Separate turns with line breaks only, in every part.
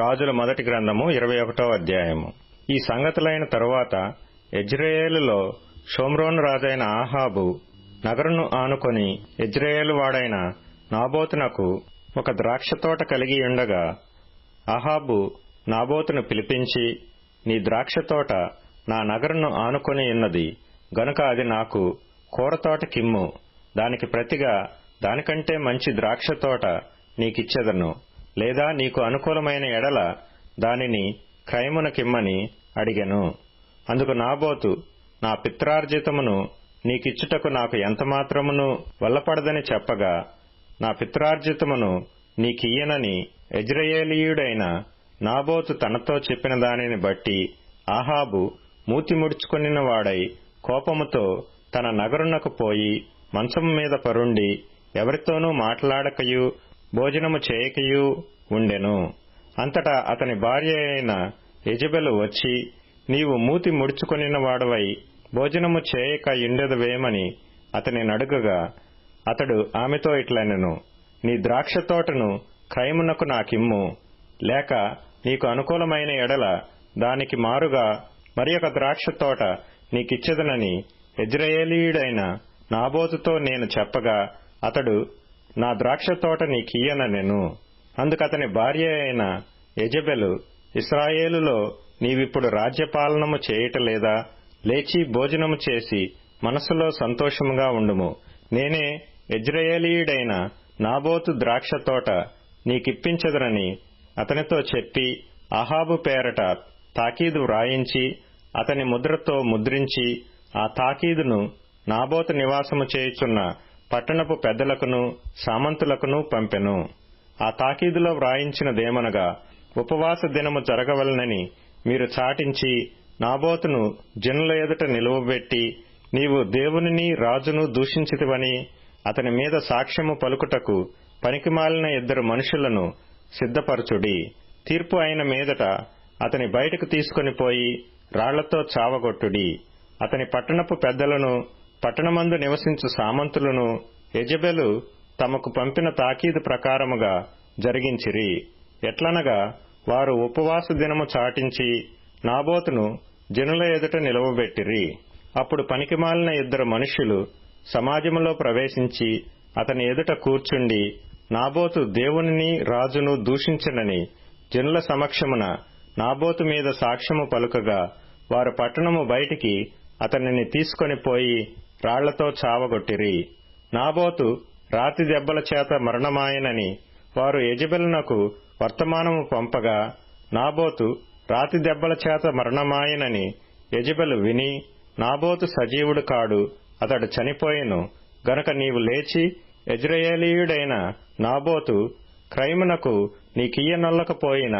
రాజుల మొదటి గ్రంథము ఇరవై ఒకటో అధ్యాయము. ఈ సంగతులైన తరువాత ఎజ్రేయేలులో షోమ్రోను రాజైన ఆహాబు నగరును ఆనుకొని ఎజ్రేయేలు వాడైన నాబోతునకు ఒక ద్రాక్ష తోట కలిగి ఉండగా ఆహాబు నాబోతును పిలిపించి నీ ద్రాక్ష తోట నా నగరును ఆనుకొని ఉన్నది గనుక అది నాకు కూరతోట కిమ్ము దానికి ప్రతిగా దానికంటే మంచి ద్రాక్ష తోట నీకిచ్చెదను. లేదా నీకు అనుకూలమైన ఎడల దానిని క్రయమునకిమ్మని అడిగెను. అందుకు నాబోతు నా పిత్రార్జితమును నీకిచ్చుటకు నాకు ఎంతమాత్రమును వల్లపడదని చెప్పగా నా పిత్రార్జితమును నీకియ్యనని ఎజ్రయేలీయుడైన నాబోతు తనతో చెప్పిన దానిని బట్టి ఆహాబు మూతి ముడుచుకొనిన వాడై కోపముతో తన నగరునకు పోయి మంచము మీద పరుండి ఎవరితోనూ మాట్లాడకయు భోజనము చేయకయు ఉండెను. అంతటా అతని భార్య అయిన యజబెలు వచ్చి నీవు మూతి ముడుచుకొనిన వాడవై భోజనము చేయక ఇండెదవేమని అతని నడుగగా అతడు ఆమెతో ఇట్లనెను నీ ద్రాక్ష తోటను క్రయమునకు నాకిమ్ము. లేక నీకు అనుకూలమైన ఎడల దానికి మారుగా మరి ఒక ద్రాక్ష తోట నీకిచ్చెదనని ఎజ్రయేలీయుడైన నాబోతుతో నేను చెప్పగా అతడు నా ద్రాక్ష తోట నీకియ్యననెను అందుకతని భార్య అయిన యజబెలు ఇస్రాయేలులో నీవిప్పుడు రాజ్యపాలనము చేయటలేదా? లేచి భోజనము చేసి మనసులో సంతోషముగా ఉండుము. నేనే ఇజ్రాయేలీయుడైన నాబోతు ద్రాక్ష తోట నీకిప్పించదనని అతనితో చెప్పి అహాబు పేరట తాకీదు వ్రాయించి అతని ముద్రతో ముద్రించి ఆ తాకీదును నాబోతు నివాసము చేయుచున్న పట్టణపు పెద్దలకును సామంతులకును పంపెను. ఆ తాకీదులో వ్రాయించినదేమనగా ఉపవాస దినము జరగవలనని మీరు చాటించి నాబోతును జనుల ఎదుట నిలువబెట్టి నీవు దేవునిని రాజును దూషించితివని అతని మీద సాక్ష్యము పలుకుటకు పనికిమాలిన ఇద్దరు మనుషులను సిద్ధపరచుడి. తీర్పు అయిన మీదట అతని బయటకు తీసుకుని పోయి రాళ్ళతో చావగొట్టుడి. అతని పట్టణపు పెద్దలను పట్టణమందు నివసించు సామంతులను యజబెలు తమకు పంపిన తాకీదు ప్రకారముగా జరిగించిరి. ఎట్లనగా వారు ఉపవాస దినము చాటించి నాబోతును జనుల ఎదుట నిలవబెట్టిరి. అప్పుడు పనికిమాలిన ఇద్దరు మనుష్యులు సమాజములో ప్రవేశించి అతని ఎదుట కూర్చుండి నాబోతు దేవునిని రాజును దూషించనని జనుల సమక్షమున నాబోతు మీద సాక్ష్యము పలుకగా వారు పట్టణము బయటికి అతనిని తీసుకొని పోయి రాళ్ళతో చావగొట్టిరి. నాబోతు రాతి దెబ్బల చేత మరణమాయనని వారు యజబెలునకు వర్తమానము పంపగా నాబోతు రాతి దెబ్బల చేత మరణమాయనని యజబెలు విని నాబోతు సజీవుడు కాడు అతడు చనిపోయెను. గనక నీవు లేచి ఎజ్రయేలీయుడైన నాబోతు క్రైమునకు నీకియ్యనొల్లకపోయిన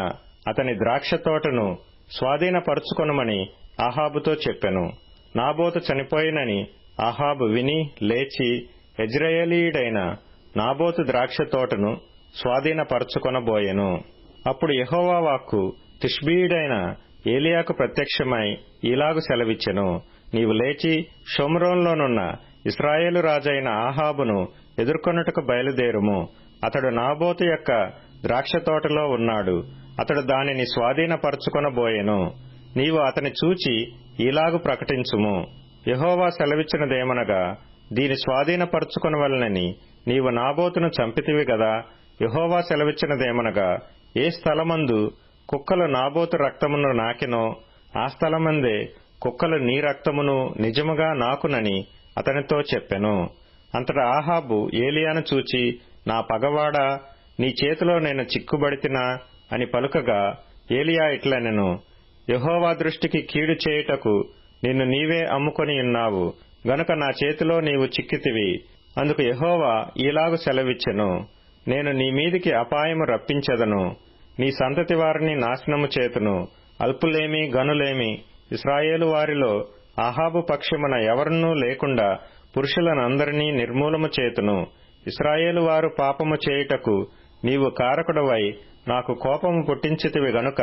అతని ద్రాక్ష తోటను స్వాధీనపరుచుకొనమని ఆహాబుతో చెప్పెను. నాబోతు చనిపోయినని ఆహాబు విని లేచి ఎజ్రయేలీయుడైన నాబోతు ద్రాక్ష తోటను స్వాధీనపరచుకొనబోయెను. అప్పుడు యహోవా వాక్కు తిష్బీయుడైన ఏలియాకు ప్రత్యక్షమై ఇలాగు సెలవిచ్చెను. నీవు లేచి షోమ్రోన్లోనున్న ఇస్రాయేలు రాజైన ఆహాబును ఎదుర్కొనుటకు బయలుదేరుము. అతడు నాబోతు యొక్క ద్రాక్ష తోటలో ఉన్నాడు. అతడు దానిని స్వాధీనపరచుకొనబోయెను. నీవు అతని చూచి ఇలాగు ప్రకటించుము. యహోవా సెలవిచ్చినదేమనగా దీని స్వాధీనపరచుకొనవలనని నీవు నాబోతును చంపితివి గదా? యహోవా సెలవిచ్చినదేమనగా ఏ స్థలమందు కుక్కలు నాబోతు రక్తమును నాకెనో ఆ స్థలమందే కుక్కలు నీ రక్తమును నిజముగా నాకునని అతనితో చెప్పెను. అంతటా ఆహాబు ఏలియాను చూచి నా పగవాడా నీ చేతిలో నేను చిక్కుబడితినా అని పలుకగా ఏలియా ఇట్లనెను యహోవా దృష్టికి కీడు చేయుటకు నిన్ను నీవే అమ్ముకొని ఉన్నావు. గనుక నా చేతిలో నీవు చిక్కితివి. అందుకు యహోవా ఈలాగు సెలవిచ్చెను. నేను నీ మీదికి అపాయము రప్పించెదను. నీ సంతతి వారిని నాశనము చేతును. అల్పులేమి గనులేమి ఇస్రాయేలు వారిలో ఆహాబు పక్షమున ఎవరినూ లేకుండా పురుషులనందరినీ నిర్మూలము చేతును. ఇస్రాయేలు వారు పాపము చేయుటకు నీవు కారకుడవై నాకు కోపము పుట్టించితివి గనుక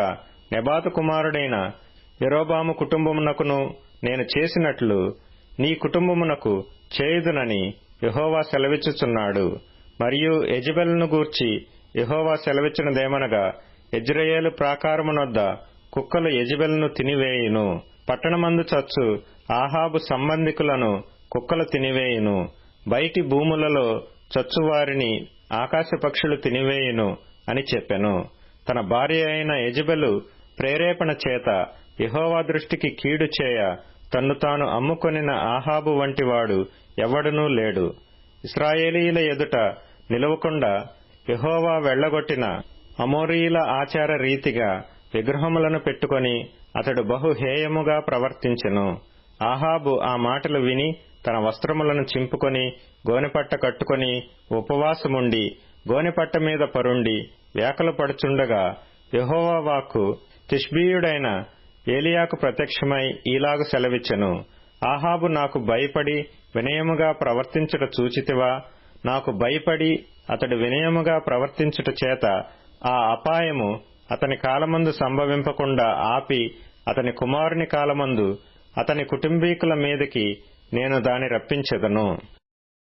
నెబాతు కుమారుడైన యరోబాము కుటుంబమునకును నేను చేసినట్లు నీ కుటుంబమునకు చేయుదునని యహోవా సెలవిచ్చుచున్నాడు. మరియు ఎజబెల్ను గూర్చి యహోవా సెలవిచ్చినదేమనగా ఎజ్రయేలు ప్రాకారమునొద్ద కుక్కలు యజబెల్ను తినివేయును. పట్టణమందు చచ్చు ఆహాబు సంబంధికులను కుక్కలు తినివేయును. బయటి భూములలో చచ్చువారిని ఆకాశ పక్షులు తినివేయును అని చెప్పెను. తన భార్య అయిన యజబెలు ప్రేరేపణ చేత యహోవా దృష్టికి కీడు చేయ తన్ను తాను అమ్ముకొనిన ఆహాబు వంటివాడు ఎవడనూ లేడు. ఇస్రాయేలీల ఎదుట నిలవకుండా యహోవా వెళ్ళగొట్టిన అమోరీయుల ఆచార రీతిగా విగ్రహములను పెట్టుకొని అతడు బహు హేయముగా ప్రవర్తించెను. ఆహాబు ఆ మాటలు విని తన వస్త్రములను చింపుకొని గోనెపట్ట కట్టుకొని ఉపవాసముండి గోనెపట్ట మీద పరుండి వేకలు పడుచుండగా యహోవా వాక్కు తిష్బీయుడైన ఏలియాకు ప్రత్యక్షమై ఈలాగు సెలవిచ్చెను. ఆహాబు నాకు భయపడి వినయముగా ప్రవర్తించుట చూచితివా? నాకు భయపడి అతడు వినయముగా ప్రవర్తించుట చేత ఆ అపాయము అతని కాలమందు సంభవింపకుండా ఆపి అతని కుమారుని కాలమందు అతని కుటుంబీకుల మీదకి నేను దాని రప్పించెదను.